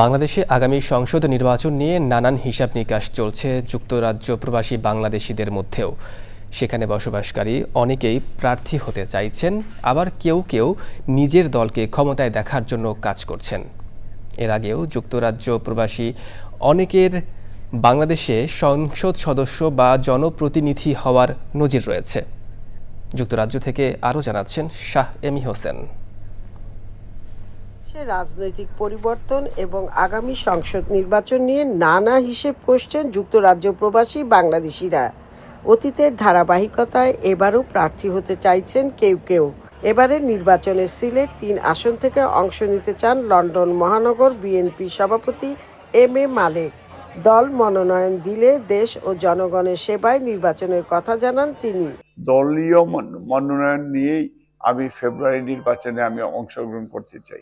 বাংলাদেশে আগামী সংসদ নির্বাচন নিয়ে নানান হিসাব নিকাশ চলছে যুক্তরাজ্য প্রবাসী বাংলাদেশিদের মধ্যেও। সেখানে বসবাসকারী অনেকেই প্রার্থী হতে চাইছেন, আবার কেউ কেউ নিজের দলকে ক্ষমতায় দেখার জন্য কাজ করছেন। এর আগেও যুক্তরাজ্য প্রবাসী অনেকের বাংলাদেশে সংসদ সদস্য বা জনপ্রতিনিধি হওয়ার নজির রয়েছে। যুক্তরাজ্য থেকে আরও জানাচ্ছেন শাহ এমি হোসেন। রাজনৈতিক পরিবর্তন এবং আগামী সংসদ নির্বাচন নিয়ে নানা হিসেব করছেন যুক্তরাজ্য প্রবাসী বাংলাদেশিরা। অতীতের ধারাবাহিকতায় এবারও প্রার্থী হতে চাইছেন কেউ কেউ। এবারের নির্বাচনে সিলেট তিন আসন থেকে অংশ নিতে চান লন্ডন মহানগর বিএনপি সভাপতি এম এ মালেক। দল মনোনয়ন দিলে দেশ ও জনগণের সেবায় নির্বাচনের কথা জানান তিনি। দলীয় মন- মনোনয়ন নিয়েই আমি ফেব্রুয়ারি নির্বাচনে আমি অংশগ্রহণ করতে চাই।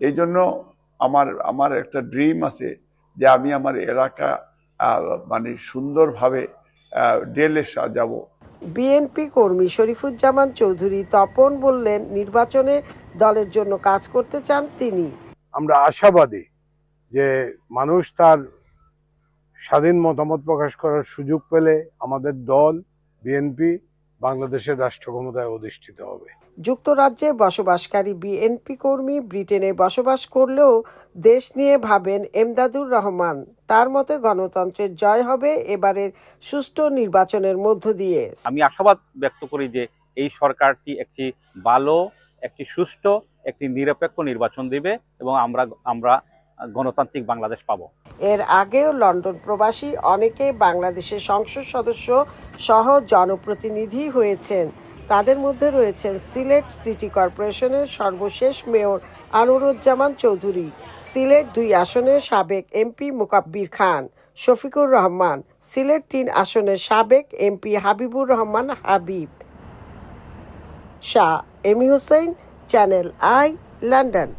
এই জন্য আমার আমার একটা ড্রিম আছে যে আমি আমার এলাকা মানে সুন্দরভাবে ডেলে সাজাবো। বিএনপি কর্মী শরীফুজ্জামান চৌধুরী তপন বললেন নির্বাচনে দলের জন্য কাজ করতে চান তিনি। আমরা আশাবাদী যে মানুষ তার স্বাধীন মতামত প্রকাশ করার সুযোগ পেলে আমাদের দল বিএনপি বাংলাদেশের রাষ্ট্র ক্ষমতায় অধিষ্ঠিত হবে। যুক্তরাজ্যে বসবাসকারী বিএনপি কর্মী ব্রিটেনে বসবাস করলেও দেশ নিয়ে ভাবেন এমদাদুর রহমান। তার মতে গণতন্ত্রের জয় হবে এবারের সুষ্ঠু নির্বাচনের মধ্য দিয়ে। আমি আশাবাদ ব্যক্ত করি যে এই সরকারটি একটি ভালো একটি সুষ্ঠু একটি নিরপেক্ষ নির্বাচন দেবে এবং আমরা আমরা গণতান্ত্রিক বাংলাদেশ পাবো। এর আগেও লন্ডন প্রবাসী অনেকে বাংলাদেশের সংসদ সদস্য সহ জনপ্রতিনিধি হয়েছেন। তাদের মধ্যে রয়েছেন সিলেট সিটি কর্পোরেশনের সর্বশেষ মেয়র আনুরুজ্জামান চৌধুরী, সিলেট দুই আসনের সাবেক এমপি মুকাব্বির খান, শফিকুর রহমান, সিলেট তিন আসনের সাবেক MP Habibur Rahman Habib. Shah Emi Hossain channel I, London.